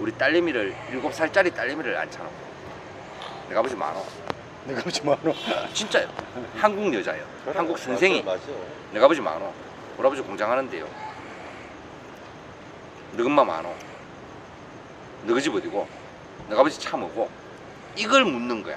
우리 딸내미를 일곱 살짜리 딸내미를 앉혀놓고 내가 아버지 많어 내가 보지 마노. 진짜요. 한국 여자예요. 한국 맞아, 선생이. 내가 아버지 많어 우리 아버지 공장하는데요. 너희 엄마 많어 너희 집 어디고 내가 아버지 차 뭐고 이걸 묻는 거야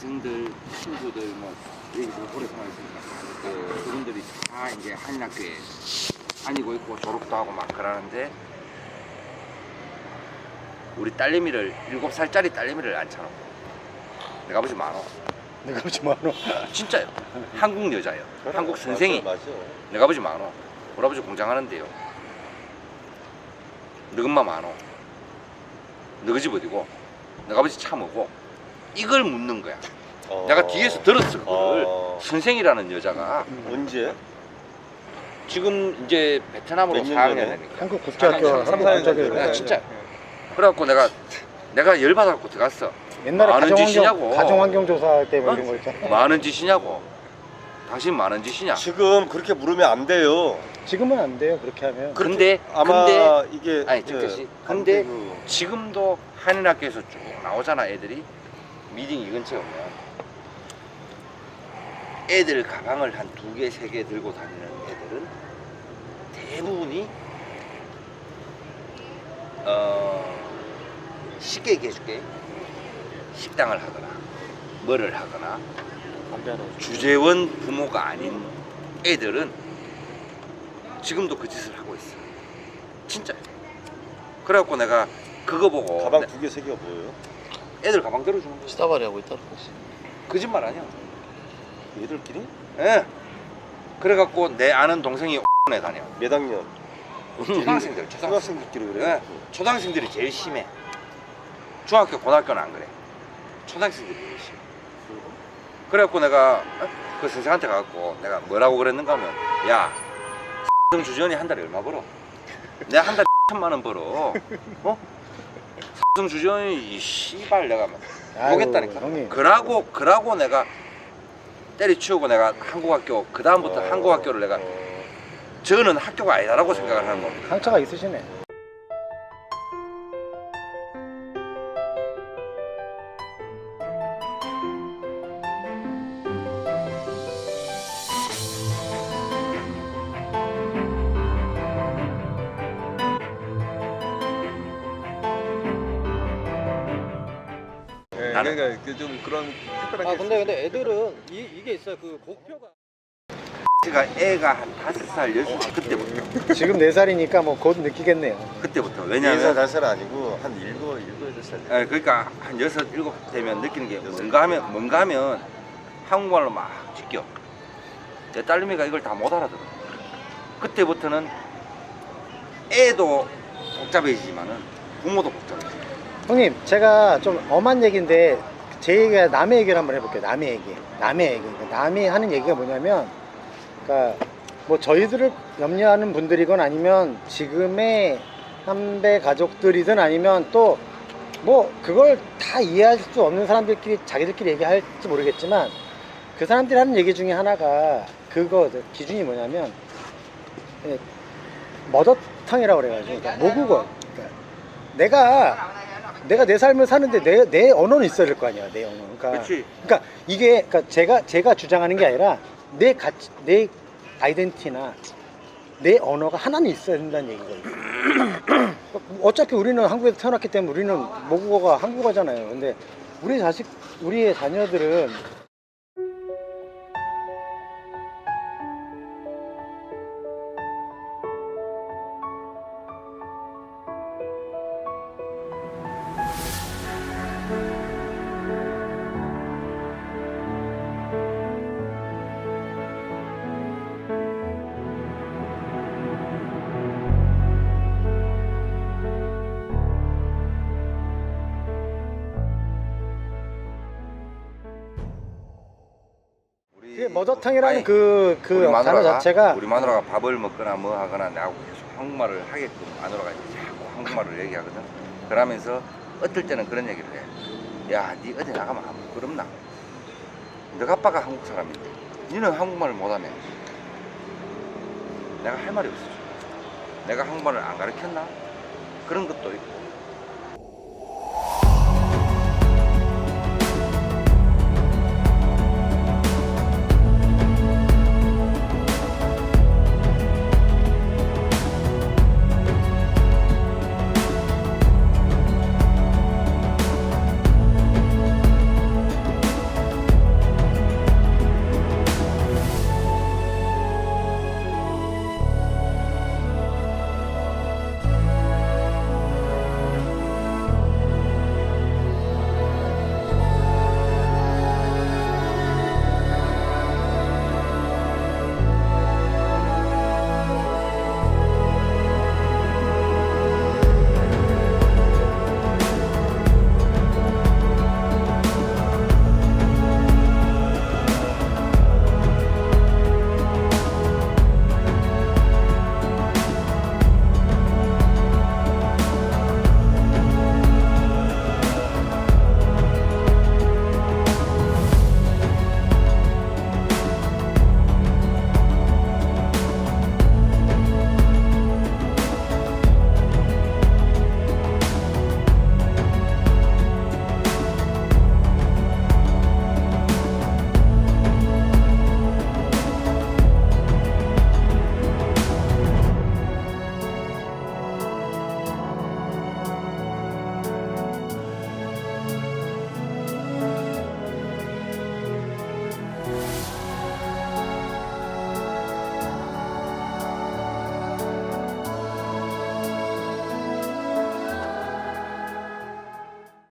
학생들 친구들 뭐 여기서 오래 살았으니까 그 그분들이 다 이제 한인학교에 다니고 있고 졸업도 하고 막 그러는데 우리 딸내미를 일곱 살짜리 딸내미를 앉혀놓고. 내가 아버지 많어 내가 보지 마노. 진짜요. 한국 여자예요. 한국 선생이. 맞아. 내가 아버지 많어 우리 아버지 공장하는데요. 너희 엄마 많어 너희 집 어디고 내가 아버지 차 뭐고 이걸 묻는 거야 어. 내가 뒤에서 들었어 그걸 어. 선생이라는 여자가 언제? 지금 이제 베트남으로 몇년 4학년 전에? 되니까 한국 국제학교 아, 한국 삼사년 국제학교. 전에. 네, 진짜 그래갖고 내가 내가 열받아갖고 들어갔어 옛날에 많은 짓이냐고. 가정환경 조사할 때뭐 어? 이런 거 있잖아. 많은 짓이냐고 당신 많은 짓이냐 지금 그렇게 물으면 안 돼요. 지금은 안 돼요. 그렇게 하면. 근데 아마 근데 이게 아니, 예, 잠깐씩. 안 근데 되고. 지금도 한인학교에서 쭉 나오잖아 애들이 미팅 이 근처에 오면 애들 가방을 한 두 개 세 개 들고 다니는 애들은 대부분이 어 쉽게 얘기해줄게. 식당을 하거나 뭐를 하거나 주재원 부모가 아닌 애들은 지금도 그 짓을 하고 있어. 진짜. 그래갖고 내가 그거 보고 가방 내- 두개 세 개가 뭐예요? 애들 가방 들어주는 거야 스타바리 하고 있다는 거지. 거짓말 아니야 얘들끼리? 예 그래갖고 내 아는 동생이 에 다녀 몇 학년? 초등학생들 초등학생 초등학생들끼리 그래? 예. 초등학생들이 제일 심해 중학교 고등학교는 안 그래 초등학생들이 제일 심해 그래갖고 내가 어? 그 선생한테 가갖고 내가 뭐라고 그랬는가 하면 야 X 주전이 한 달에 얼마 벌어 내가 한 달에 천만 원 벌어 어? X 주전이 이 씨발 내가 막 아유, 보겠다니까 형님. 그라고 그라고 내가 때리치우고 내가 한국학교 그 다음부터 어, 한국학교를 내가 어. 저는 학교가 아니다라고 생각을 하는 겁니다 상처가 있으시네. 나는- 그러니까 그좀 그런 특별한 아 게 근데 근데 애들은 이, 이게 있어요. 그 곡표가 제가 애가 한 다섯 살 여섯 살 그때부터. 지금 네 살이니까 뭐 곧 느끼겠네요. 그때부터. 네살 왜냐하면 다섯 살 아니고 한 일곱 일곱 여덟 살. 예, 그러니까 한 여섯 일곱 되면 느끼는 게 뭔가 하면 뭔가 하면 한국말로 막 지켜. 내 딸내미가 이걸 다 못 알아들어. 그때부터는 애도 복잡해지지만은 부모도 복잡해져 형님, 제가 좀 엄한 얘기인데 제 얘기가 남의 얘기를 한번 해볼게요. 남의 얘기. 남의 얘기. 그러니까 남이 하는 얘기가 뭐냐면, 그러니까 뭐 저희들을 염려하는 분들이건 아니면 지금의 한배 가족들이든 아니면 또 뭐 그걸 다 이해할 수 없는 사람들끼리 자기들끼리 얘기할지 모르겠지만 그 사람들이 하는 얘기 중에 하나가 그거 기준이 뭐냐면 예, 머더탕이라고 그래가지고 그러니까 모국어 그러니까 내가 내가 내 삶을 사는데 내, 내 언어는 있어야 될 거 아니야 내 언어 그러니까 그러니까 이게 그러니까 제가 제가 주장하는 게 아니라 내 가치 내 아이덴티나 내 언어가 하나는 있어야 된다는 얘기거든요. 어차피 우리는 한국에서 태어났기 때문에 우리는 모국어가 한국어잖아요. 근데 우리 자식 우리의 자녀들은 이게 머저탕이라는 그, 그 단어 마누라 자체가 우리 마누라가 밥을 먹거나 뭐 하거나 나하고 계속 한국말을 하게끔 마누라가 이제 자꾸 한국말을 얘기하거든. 그러면서 어떨 때는 그런 얘기를 해. 야, 니 어디 나가면 안 부끄럽나? 너가 아빠가 한국 사람인데 니는 한국말을 못하네. 내가 할 말이 없어. 내가 한국말을 안 가르쳤나? 그런 것도 있고